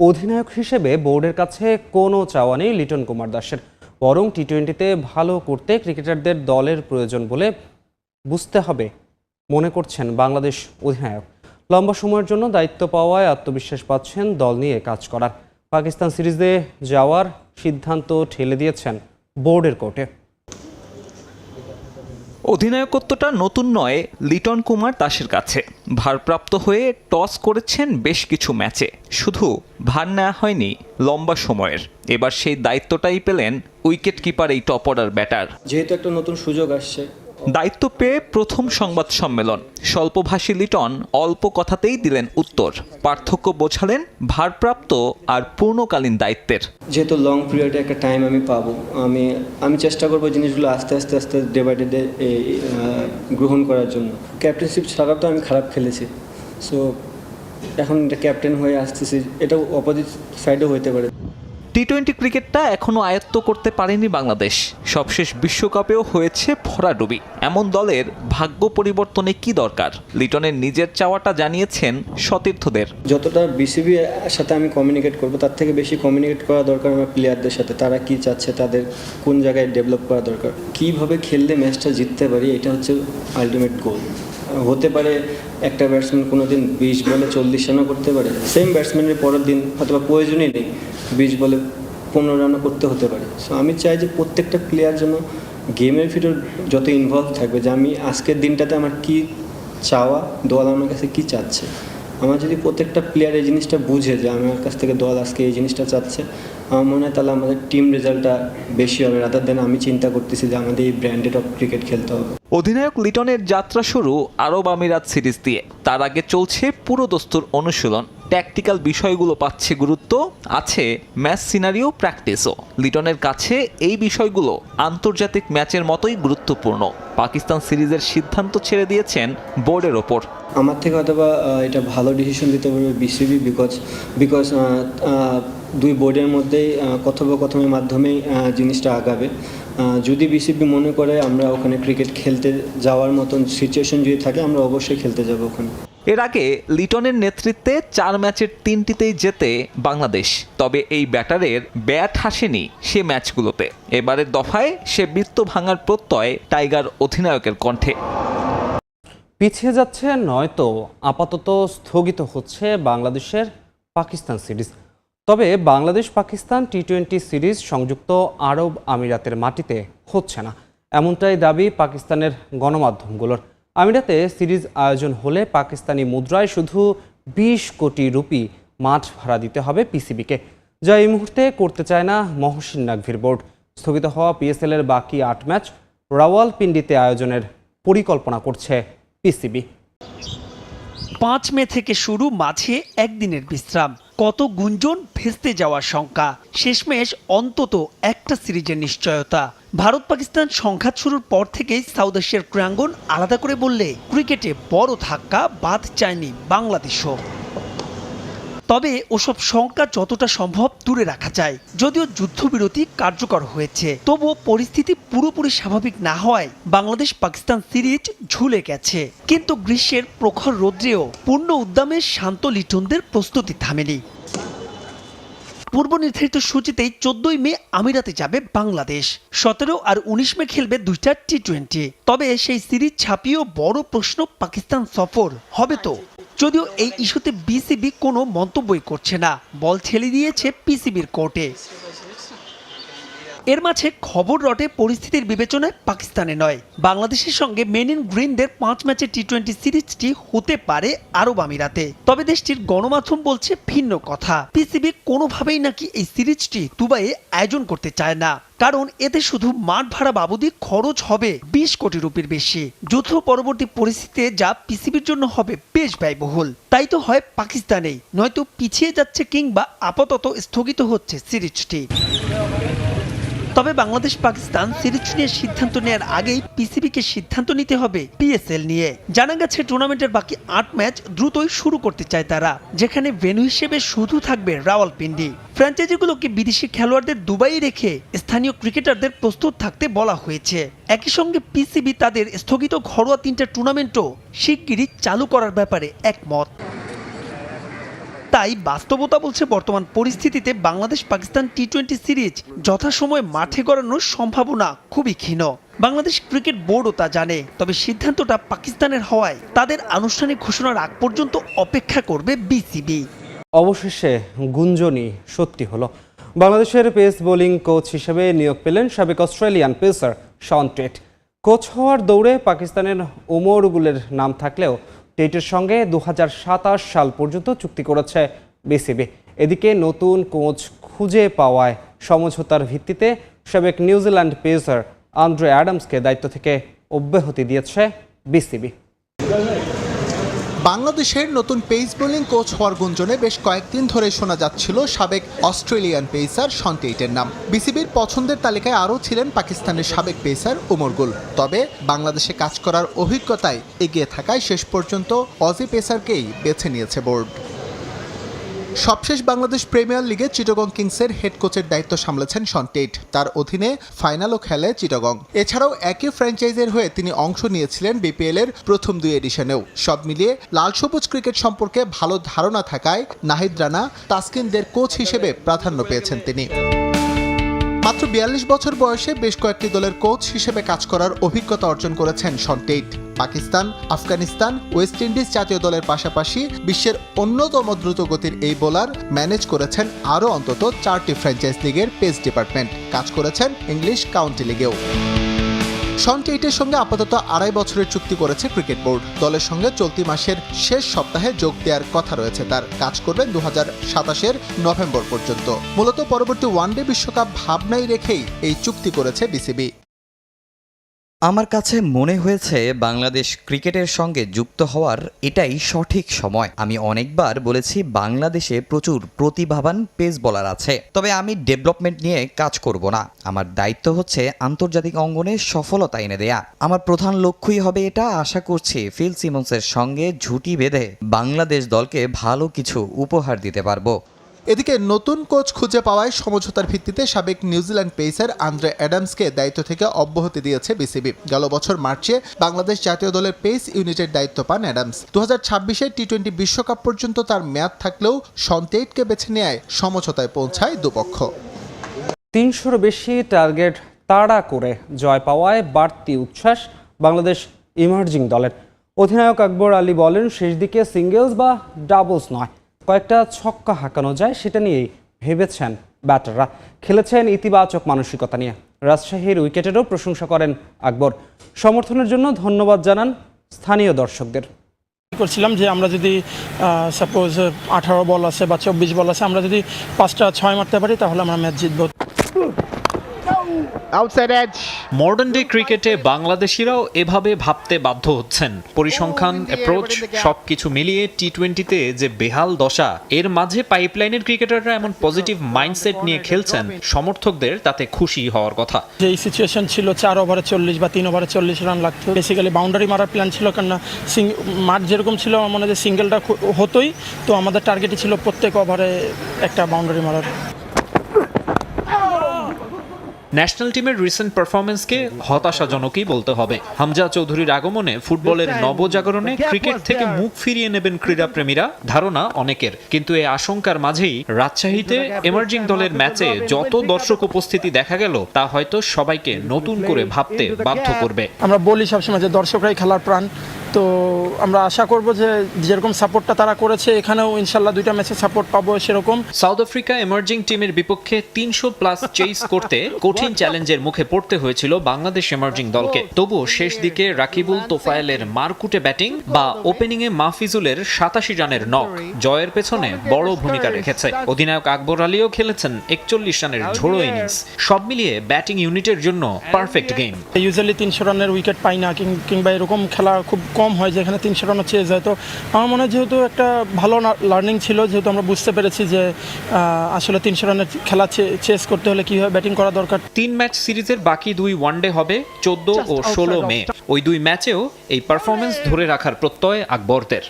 অধিনায়ক হিসেবে বোর্ডের কাছে কোনো চাওয়া নেই লিটন কুমার দাসের। বরং টি টোয়েন্টিতে ভালো করতে ক্রিকেটারদের দলের প্রয়োজন বলে বুঝতে হবে, মনে করছেন বাংলাদেশ অধিনায়ক। লম্বা সময়ের জন্য দায়িত্ব পাওয়ায় আত্মবিশ্বাস পাচ্ছেন দল নিয়ে কাজ করার। পাকিস্তান সিরিজে যাওয়ার সিদ্ধান্ত ঠেলে দিয়েছেন বোর্ডের কোর্টে। অধিনায়কত্বটা নতুন নয়, লিটন কুমার দাসের কাছে। ভারপ্রাপ্ত হয়ে টস করেছেন বেশ কিছু ম্যাচে। শুধু ভার নেওয়া হয়নি, লম্বা সময়ের। এবার সেই দায়িত্বটাই পেলেন উইকেট কিপার এই টপ অর্ডার ব্যাটার। যেহেতু একটা নতুন সুযোগ আসছে দায়িত্ব পেয়ে প্রথম সংবাদ সম্মেলন। স্বল্পভাষী লিটন অল্প কথাতেই দিলেন উত্তর। পার্থক্য বোঝালেন ভারপ্রাপ্ত আর পূর্ণকালীন দায়িত্বের। যেহেতু লং পিরিয়ডে একটা টাইম আমি পাবো, আমি আমি চেষ্টা করব জিনিসগুলো আস্তে আস্তে আস্তে ডে বাই ডে গ্রহণ করার জন্য। ক্যাপ্টেনশিপ ছাড়াও তো আমি খারাপ খেলেছি। সো এখন এটা ক্যাপ্টেন হয়ে আসতেছি, এটাও অপোজিট সাইডেও হতে পারে। টি টোয়েন্টি ক্রিকেটটা এখনও আয়ত্ত করতে পারেনি বাংলাদেশ। সবশেষ বিশ্বকাপেও হয়েছে ভরাডুবি। এমন দলের ভাগ্য পরিবর্তনে কি দরকার? লিটনের নিজের চাওয়াটা জানিয়েছেন সতীর্থদের। যতটা বিসিবি সাথে আমি কমিউনিকেট করব, তার থেকে বেশি কমিউনিকেট করা দরকার আমার প্লেয়ারদের সাথে। তারা কি চাচ্ছে, তাদের কোন জায়গায় ডেভেলপ করা দরকার? কীভাবে খেললে ম্যাচটা জিততে পারি, এটা হচ্ছে আলটিমেট গোল হতে পারে একটা ব্যাটসম্যান কোনো দিন বিশ বলে চল্লিশ রানও করতে পারে সেম ব্যাটসম্যানের পরের দিন অথবা প্রয়োজনই নেই। বিশ বলে পনেরো রানও করতে হতে পারে। সো আমি চাই যে প্রত্যেকটা প্লেয়ার যেন গেমের ভিতর যত ইনভলভ থাকবে, যে আমি আজকের দিনটাতে আমার কি চাওয়া, দল আমার কাছে কি চাচ্ছে। আমার যদি প্রত্যেকটা প্লেয়ার এই জিনিসটা বুঝে যে আমার কাছ থেকে দল আজকে এই জিনিসটা চাচ্ছে, আমার মনে হয় তাহলে আমাদের টিম রেজাল্টটা বেশি হবে রাদার দেন আমি চিন্তা করতেছি যে আমাদের এই ব্র্যান্ডেড অফ ক্রিকেট খেলতে হবে। অধিনায়ক লিটনের যাত্রা শুরু আরব আমিরাত সিরিজ দিয়ে। তার আগে চলছে পুরো দস্তুর অনুশীলন। ট্যাকটিক্যাল বিষয়গুলো পাচ্ছে গুরুত্ব আছে ম্যাচ সিনারিও প্র্যাকটিসও। লিটনের কাছে এই বিষয়গুলো আন্তর্জাতিক ম্যাচের মতোই গুরুত্বপূর্ণ। পাকিস্তান সিরিজের সিদ্ধান্ত ছেড়ে দিয়েছেন বোর্ডের ওপর। আমার থেকে হয়তো বা আহ, এটা ভালো ডিসিশন দিতে পারবে বিসিবি বিকজ বিকজ দুই বোর্ডের মধ্যেই কথোপকথনের মাধ্যমেই জিনিসটা আগাবে। যদি বিসিবি মনে করে আমরা ওখানে ক্রিকেট খেলতে যাওয়ার মতন সিচুয়েশন যদি থাকে আমরা অবশ্যই খেলতে যাব ওখানে। এর আগে লিটনের নেতৃত্বে চার ম্যাচের তিনটিতেই জেতে বাংলাদেশ তবে এই ব্যাটারের ব্যাট হাসেনি সে ম্যাচগুলোতে। এবারের দফায় সে বৃত্ত ভাঙার প্রত্যয় টাইগার অধিনায়কের কণ্ঠে। পিছিয়ে যাচ্ছে নয়তো আপাতত স্থগিত হচ্ছে বাংলাদেশের পাকিস্তান সিরিজ। তবে Bangladesh Pakistan T twenty series সংযুক্ত আরব আমিরাতের মাটিতে হচ্ছে না। এমনটাই দাবি পাকিস্তানের গণমাধ্যমগুলোর। আমিরাতে সিরিজ আয়োজন হলে পাকিস্তানি মুদ্রায় শুধু বিশ কোটি রুপি মাঠ ভাড়া দিতে হবে পিসিবিকে। যা এই মুহূর্তে করতে চায় না মহসিন নাকভির বোর্ড। স্থগিত হওয়া পিএসএল এর বাকি আট ম্যাচ রাওয়ালপিন্ডিতে আয়োজনের পরিকল্পনা করছে পিসিবি। পাঁচ মে থেকে শুরু মাঝে একদিনের বিশ্রাম। কত গুঞ্জন ভেস্তে যাওয়ার শঙ্কা। শেষমেশ অন্তত একটা সিরিজের নিশ্চয়তা। ভারত পাকিস্তান সংঘাত শুরুর পর থেকেই সাউথ এশিয়ার ক্রাঙ্গন আলাদা করে বললে, ক্রিকেটে বড় ধাক্কা বাদ চায়নি বাংলাদেশও। তবে ওসব শঙ্কা যতটা সম্ভব দূরে রাখা যায়। যদিও যুদ্ধবিরতি কার্যকর হয়েছে, তবুও পরিস্থিতি পুরোপুরি স্বাভাবিক না হওয়ায় বাংলাদেশ পাকিস্তান সিরিজ ঝুলে গেছে। কিন্তু গ্রীষ্মের প্রখর রৌদ্রেও পূর্ণ উদ্যমে শান্ত লিটনদের প্রস্তুতি থামেনি। পূর্ব নির্ধারিত সূচিতেই চোদ্দই মে আমিরাতে যাবে বাংলাদেশ। সতেরো আর উনিশ মে খেলবে দুইটা টি টোয়েন্টি তবে সেই সিরিজ ছাপিয়েও বড় প্রশ্ন পাকিস্তান সফর হবে তো? যদিও এই ইস্যুতে বিসিবি কোনো মন্তব্যই করছে না। বল ঠেলে দিয়েছে পিসিবির কোর্টে। এর মাঝে খবর রটে পরিস্থিতির বিবেচনায় পাকিস্তানে নয়। বাংলাদেশের সঙ্গে মেন ইন গ্রিনদের পাঁচ ম্যাচের টি টোয়েন্টি সিরিজটি হতে পারে আরব আমিরাতে। তবে দেশটির গণমাধ্যম বলছে ভিন্ন কথা। পিসিবি কোনোভাবেই নাকি এই সিরিজটি দুবাইয়ে আয়োজন করতে চায় না। কারণ এতে শুধু মাঠ ভাড়া বাবদি খরচ হবে বিশ কোটি রুপির বেশি। যুদ্ধ পরবর্তী পরিস্থিতিতে যা পিসিবির জন্য হবে বেশ ব্যয়বহুল। তাই তো হয় পাকিস্তানেই, নয়তো পিছিয়ে যাচ্ছে কিংবা আপাতত স্থগিত হচ্ছে সিরিজটি। তবে বাংলাদেশ, পাকিস্তান সিরিজ নিয়ে সিদ্ধান্ত নেওয়ার আগেই পিসিবিকে সিদ্ধান্ত নিতে হবে পিএসএল নিয়ে। জানা গেছে, টুর্নামেন্টের বাকি আট ম্যাচ দ্রুতই শুরু করতে চায় তারা, যেখানে ভেন্যু হিসেবে শুধু থাকবে রাওয়ালপিন্ডি। ফ্র্যাঞ্চাইজিগুলোকে বিদেশি খেলোয়াড়দের দুবাই রেখে স্থানীয় ক্রিকেটারদের প্রস্তুত থাকতে বলা হয়েছে। একই সঙ্গে পিসিবি তাদের স্থগিত ঘরোয়া তিনটা টুর্নামেন্টও শিগগিরই চালু করার ব্যাপারে একমত। তাই বাস্তবতা বলছে বর্তমান পরিস্থিতিতে Bangladesh Pakistan T twenty series যথাসময়ে মাঠে গড়ানোর সম্ভাবনা খুবই ক্ষীণ। বাংলাদেশ ক্রিকেট বোর্ডও তা জানে, তবে সিদ্ধান্তটা পাকিস্তানের হওয়ায় তাদের আনুষ্ঠানিক ঘোষণার আগ পর্যন্ত অপেক্ষা করবে বিসিবি। অবশেষে গুঞ্জনই সত্যি হলো। বাংলাদেশের পেস বোলিং কোচ হিসেবে নিয়োগ পেলেন সাবেক Australian pacer Shaun Tait. Coach হওয়ার দৌড়ে পাকিস্তানের ওমর গুলের নাম থাকলেও টেটের সঙ্গে দু হাজার সাতাশ সাল পর্যন্ত চুক্তি করেছে বিসিবি। এদিকে নতুন কোচ খুঁজে পাওয়ায় সমঝোতার ভিত্তিতে সাবেক নিউজিল্যান্ড পেসার আন্দ্রে অ্যাডামসকে দায়িত্ব থেকে অব্যাহতি দিয়েছে বিসিবি। বাংলাদেশের নতুন পেস বোলিং কোচ হওয়ার গুঞ্জনে বেশ কয়েকদিন ধরে শোনা যাচ্ছিল সাবেক অস্ট্রেলিয়ান পেসার সন্টেইটের নাম। বিসিবির পছন্দের তালিকায় আরও ছিলেন পাকিস্তানের সাবেক পেসার উমর গুল। তবে বাংলাদেশে কাজ করার অভিজ্ঞতায় এগিয়ে থাকায় শেষ পর্যন্ত অজি পেসারকেই বেছে নিয়েছে বোর্ড। সবশেষ বাংলাদেশ প্রিমিয়ার লিগে চিটগং কিংসের হেড কোচের দায়িত্ব সামলেছেন সন্টেট তার অধীনে ফাইনালও খেলে চিটগং। এছাড়াও একই ফ্র্যাঞ্চাইজের হয়ে তিনি অংশ নিয়েছিলেন বিপিএল এর প্রথম দুই এডিশনেও। সব মিলিয়ে লাল সবুজ ক্রিকেট সম্পর্কে ভালো ধারণা থাকায় নাহিদ রানা তাসকিনদের কোচ হিসেবে প্রাধান্য পেয়েছেন তিনি। মাত্র বিয়াল্লিশ বছর বয়সে বেশ কয়েকটি দলের কোচ হিসেবে কাজ করার অভিজ্ঞতা অর্জন করেছেন Shaun Tait Pakistan, Afghanistan, West Indies জাতীয় দলের পাশাপাশি বিশ্বের অন্যতম দ্রুতগতির এই বোলার ম্যানেজ করেছেন আরও অন্তত চারটি ফ্র্যাঞ্চাইজ লিগের পেস ডিপার্টমেন্ট। কাজ করেছেন ইংলিশ কাউন্টি লিগেও। শন টেইটের সঙ্গে আপাতত আড়াই বছরের চুক্তি করেছে ক্রিকেট বোর্ড। দলের সঙ্গে চলতি মাসের শেষ সপ্তাহে যোগ দেওয়ার কথা রয়েছে তার। কাজ করবেন দু হাজার সাতাশের নভেম্বর পর্যন্ত। মূলত পরবর্তী ওয়ানডে বিশ্বকাপ ভাবনাই রেখেই এই চুক্তি করেছে বিসিবি। আমার কাছে মনে হয়েছে বাংলাদেশ ক্রিকেটের সঙ্গে যুক্ত হওয়ার এটাই সঠিক সময়। আমি অনেকবার বলেছি বাংলাদেশে প্রচুর প্রতিভাবান পেস বলার আছে। তবে আমি ডেভেলপমেন্ট নিয়ে কাজ করব না। আমার দায়িত্ব হচ্ছে আন্তর্জাতিক অঙ্গনে সফলতা এনে দেয়া। আমার প্রধান লক্ষ্যই হবে এটা। আশা করছি ফিল সিমন্সের সঙ্গে ঝুটি বেঁধে বাংলাদেশ দলকে ভালো কিছু উপহার দিতে পারব। এদিকে নতুন কোচ খুঁজে পাওয়ায় সমঝোতার ভিত্তিতে সাবেক নিউজিল্যান্ড পেসার আন্দ্রে অ্যাডামসকে দায়িত্ব থেকে অব্যাহতি দিয়েছে বিসিবি। গেল বছর মার্চে বাংলাদেশ জাতীয় দলের পেস ইউনিটের দায়িত্ব পান অ্যাডামস। দু হাজার ছাব্বিশে টি টোয়েন্টি বিশ্বকাপ পর্যন্ত তার মেয়াদ থাকলেও সন্তেইটকে বেছে নেয় সমঝোতায় পৌঁছায় দুপক্ষ। তিনশোর বেশি টার্গেট তাড়া করে জয় পাওয়ায় বাড়তি উচ্ছ্বাস বাংলাদেশ ইমার্জিং দলের। অধিনায়ক আকবর আলী বলেন শেষ দিকে সিঙ্গেলস বা ডাবলস নয়। কয়েকটা ছক্কা হাঁকানো যায়, সেটা নিয়েই ভেবেছেন ব্যাটাররা। খেলেছেন ইতিবাচক মানসিকতা নিয়ে। রাজশাহীর উইকেটেরও প্রশংসা করেন আকবর। সমর্থনের জন্য ধন্যবাদ জানান স্থানীয় দর্শকদের। করছিলাম যে আমরা যদি সাপোজ আঠারো বল আছে বা চব্বিশ বল আছে, আমরা যদি পাঁচটা, ছয় মারতে পারি, তাহলে আমরা ম্যাচ জিতবো। মডার্ন ডে ক্রিকেটে বাংলাদেশিরাও এভাবে ভাবতে বাধ্য হচ্ছেন। পরিসংখ্যান অ্যাপ্রোচ সবকিছু মিলিয়ে টি টোয়েন্টিতে যে বেহাল দশা এর মাঝে পাইপলাইনের ক্রিকেটাররা এমন পজিটিভ মাইন্ডসেট নিয়ে খেলছেন। সমর্থকদের তাতে খুশি হওয়ার কথা। যে সিচুয়েশন ছিল চার ওভারে চল্লিশ বা তিন ওভারে চল্লিশ রান লাগতো। বেসিক্যালি বাউন্ডারি মারার প্ল্যান ছিল কেননা মাঠ যেরকম ছিল আমার মনে হয় যে সিঙ্গেলটা হতোই। তো আমাদের টার্গেটই ছিল প্রত্যেক ওভারে একটা বাউন্ডারি মারার। ন্যাশনাল টিমের রিসেন্ট পারফরমেন্সকে হতাশাজনকই বলতে হবে। হামজা চৌধুরীর আগমনে ফুটবলের নবজাগরণে ক্রিকেট থেকে মুখ ফিরিয়ে নেবেন ক্রীড়াপ্রেমীরা ধারণা অনেকের। কিন্তু এই আশঙ্কার মাঝেই রাজশাহীতে এমার্জিং দলের ম্যাচে যত দর্শক উপস্থিতি দেখা গেল তা হয়তো সবাইকে নতুন করে ভাবতে বাধ্য করবে। আমরা বলি সবসময় যে দর্শকরাই খেলার প্রাণ। তো আমরা আশা করব যে যেরকম সাপোর্টটা তারা করেছে এখানেও ইনশাল্লাহ দুইটা ম্যাচে সাপোর্ট পাবো সেরকম। সাউথ আফ্রিকা এমার্জিং টিমের বিপক্ষে তিনশো প্লাস চেইস করতে কঠিন চ্যালেঞ্জের মুখে পড়তে হয়েছিল বাংলাদেশ এমার্জিং দলকে। তবুও শেষ দিকে রাকিবুল তোফায়েলের মারকুটে ব্যাটিং বা ওপেনিং এ মাহফিজুলের সাতাশি রানের নক জয়ের পেছনে বড় ভূমিকা রেখেছে। অধিনায়ক আকবর আলীও খেলেছেন একচল্লিশ রানের ঝোড়ো ইনিংস সব মিলিয়ে ব্যাটিং ইউনিটের জন্য পারফেক্ট গেম ইউজুয়ালি তিনশো রানের উইকেট পাই না কিংবা এরকম খেলা খুব কম হয় যেখানে তিনশো রানও চেয়ে যায়। তো আমার মনে হয় যেহেতু একটা ভালো লার্নিং ছিল, যেহেতু আমরা বুঝতে পেরেছি যে আসলে তিনশো রানের খেলা চেস করতে হলে কীভাবে ব্যাটিং করা দরকার তিন ম্যাচ সিরিজের বাকি দুই ওয়ানডে হবে চোদ্দ ও ষোলো মে। ওই দুই ম্যাচেও এই পারফরমেন্স ধরে রাখার প্রত্যয় আকবরদের।